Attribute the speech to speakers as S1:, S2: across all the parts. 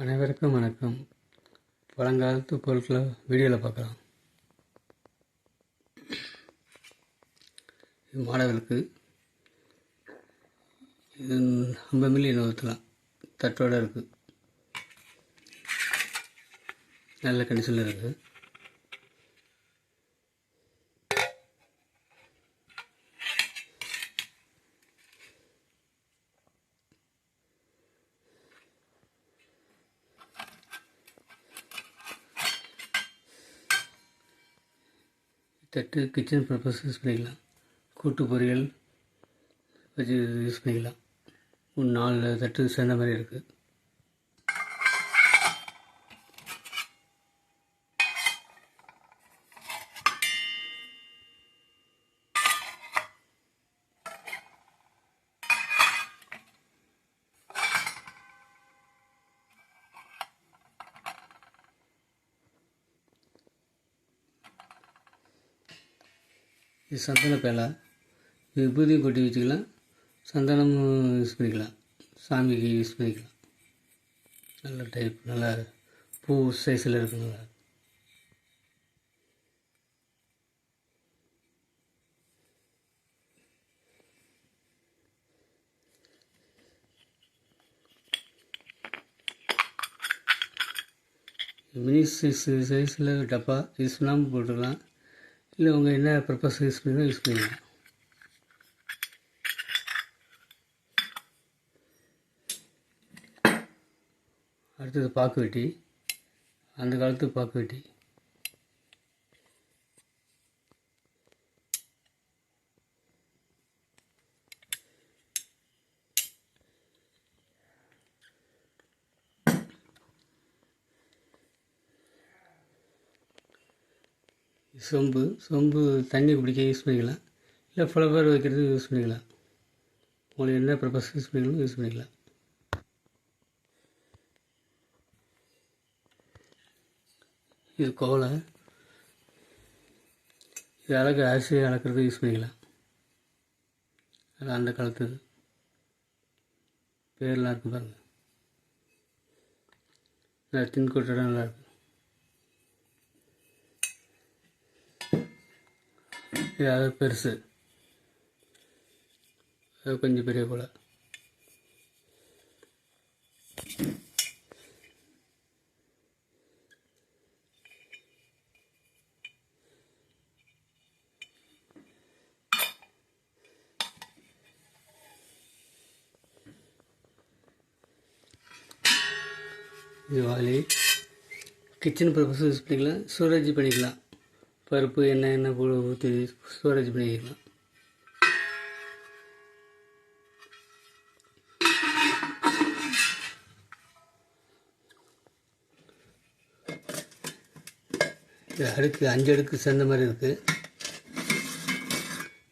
S1: அனைவருக்கும் வணக்கம். பழங்காலத்து பொருட்களை வீடியோவில் பார்க்கலாம். இது மாடவிளக்கு. இது ஐம்பது மில்லி ஊற்றலாம் தட்டோடு இருக்குது நல்ல கண்டிஷனில் இருக்குது தட்டு கிச்சன் பர்பஸ் யூஸ் பண்ணிக்கலாம். கூட்டு பொரியல் வச்சு யூஸ் பண்ணிக்கலாம். ஒரு நாலு தட்டு சேர்ந்த மாதிரி இருக்குது இது சந்தன பேலா. விபூதியும் கொட்டி வச்சுக்கலாம். சந்தனமும் யூஸ் பண்ணிக்கலாம். சாமிக்கு யூஸ் பண்ணிக்கலாம். நல்ல டைப் நல்லா பூ சைஸில் இருக்கு நல்லா மினி சைஸ் சைஸில் டப்பா யூஸ் பண்ணாமல் போட்டுக்கலாம். இல்லை உங்கள் என்ன பர்பஸ் யூஸ் பண்ணி யூஸ் பண்ணிக்கலாம் அடுத்தது பாக்கு வெட்டி. அந்த காலத்து பாக்கு வெட்டி. சொம்பு சொம்பு தண்ணி குடிக்க யூஸ் பண்ணிக்கலாம். இல்லை ஃப்ளவர் வைக்கிறது யூஸ் பண்ணிக்கலாம். உங்களுக்கு என்ன பர்பஸ் யூஸ் பண்ணிக்கலாம் யூஸ் பண்ணிக்கலாம். இது கோலை. இது அழகு அரிசி அளக்கிறது யூஸ் பண்ணிக்கலாம். அது அந்த காலத்து பேர்லாம் இருக்கு பாருங்கள் நல்லா தின் நல்லாயிருக்கும் இது அது பெருசு. அது கொஞ்சம் பெரிய போல. இது வாலி. கிச்சன் பர்பஸ் யூஸ் பண்ணிக்கலாம். ஸ்டோரேஜ் பண்ணிக்கலாம். பருப்பு எண்ணெய் எண்ணெய் போட்டு ஊற்றி ஸ்டோரேஜ் பண்ணிக்கலாம். அடுக்கு அஞ்சு அடுக்கு சேர்ந்த மாதிரி இருக்குது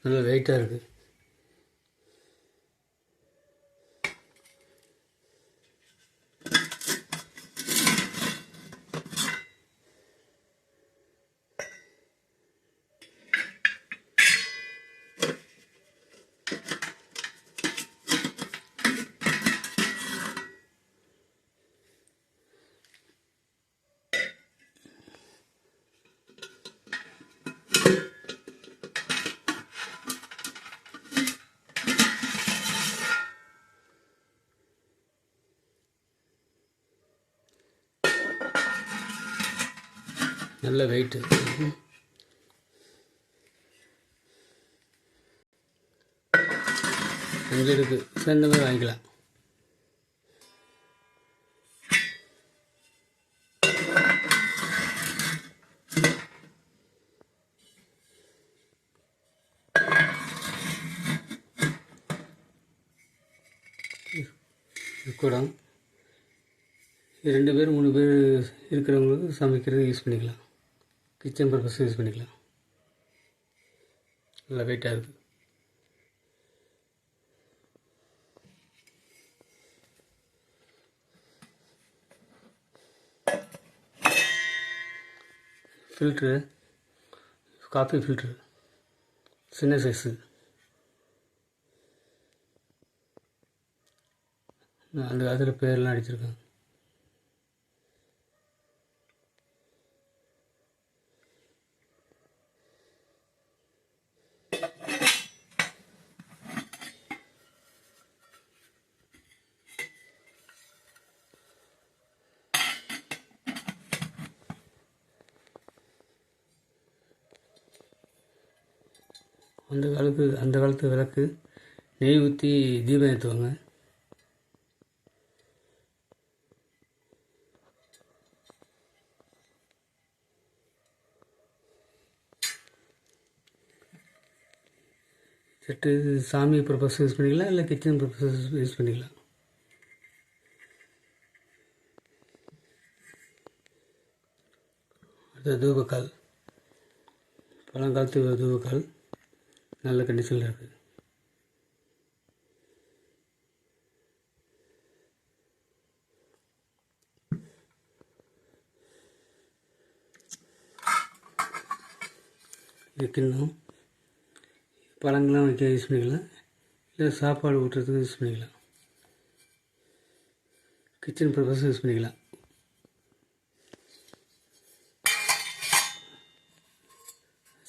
S1: நல்லா வெயிட்டாக இருக்குது நல்ல வெயிட்டு அஞ்சு இருக்குது சேர்ந்த வாங்கிக்கலாம். இது குடம் ரெண்டு பேர் மூணு பேர் இருக்கிறவங்களுக்கு சமைக்கிறது யூஸ் பண்ணிக்கலாம். கிச்சன் பர்பஸ் யூஸ் பண்ணிக்கலாம். நல்லா வெயிட்டாக இருக்குது ஃபில்ட்ரு காஃபி ஃபில்ட்ரு சின்ன சைஸு அந்த அதில் பேர்லாம் அடிச்சிருக்கேன். அந்த காலத்து அந்த காலத்து விளக்கு நெய் ஊற்றி தீபம் ஏற்றுவாங்க செட்டு சாமி பர்பஸ் யூஸ் பண்ணிக்கலாம் இல்லை கிச்சன் பர்பஸ் யூஸ் பண்ணிக்கலாம். அது தூபக்கால். பழங்காலத்து தூபக்கால். நல்ல கண்டிஷனில் இருக்குது வைக்கணும். பழங்கள்லாம் வைக்க யூஸ் பண்ணிக்கலாம். இல்லை சாப்பாடு ஊட்டுறதுக்கு யூஸ் பண்ணிக்கலாம். கிச்சன் பர்பஸ் யூஸ் பண்ணிக்கலாம்.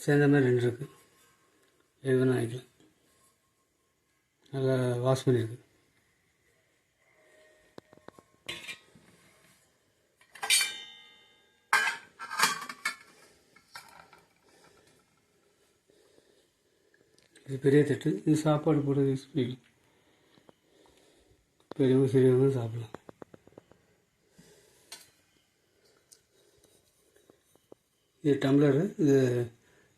S1: சேர்ந்த மாதிரி ரெண்டு இருக்குது எதுவும் ஆகிக்கலாம் நல்லா வாஷ் பண்ணியிருக்கு இது பெரிய தட்டு. இது சாப்பாடு போட யூஸ் பண்ணிக்கலாம். பெரியவங்க சிறியவங்க சாப்பிடலாம். இது டம்ளரு இது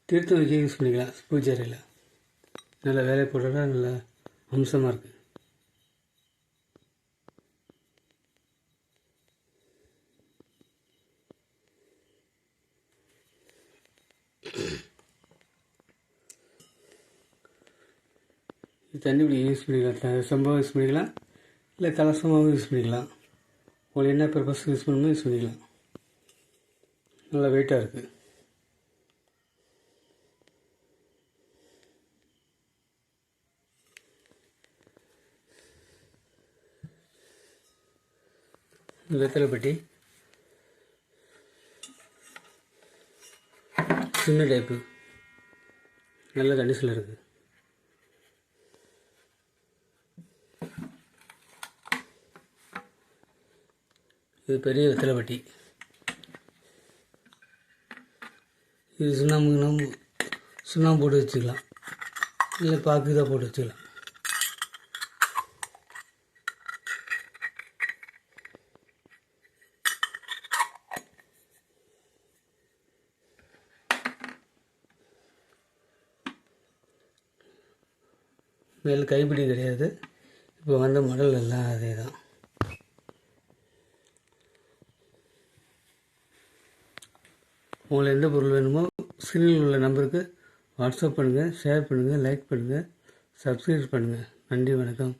S1: தீர்த்தம் வைக்க யூஸ் பண்ணிக்கலாம். பூஜை அறையில். நல்ல வேலை போடுறதா நல்ல அம்சமாக இருக்குது தண்ணி இப்படி யூஸ் பண்ணிக்கலாம். சம்பவம் யூஸ் பண்ணிக்கலாம். இல்லை கலசமாகவும் யூஸ் பண்ணிக்கலாம். உங்களுக்கு என்ன பர்பஸ் யூஸ் பண்ணணுமோ யூஸ் பண்ணிக்கலாம். நல்லா வெயிட்டாக இருக்குது வெத்தலைப்பட்டி சின்ன டைப்பு. நல்ல கண்டிஷனில் இருக்குது இது பெரிய வெத்தலைப்பட்டி இது சுண்ணாம்பு சுண்ணாம்பு போட்டு வச்சுக்கலாம். இல்லை பாக்கு இதாக போட்டு வச்சுக்கலாம். மேல் கைப்பிடி கிடையாது. இப்போ வந்த மாடல் எல்லாம் அதே தான் உங்களுக்கு எந்த பொருள் வேணுமோ ஸ்க்ரீனில் உள்ள நம்பருக்கு வாட்ஸ்அப் பண்ணுங்கள் ஷேர் பண்ணுங்கள் லைக் பண்ணுங்கள் சப்ஸ்கிரைப் பண்ணுங்கள் நன்றி வணக்கம்.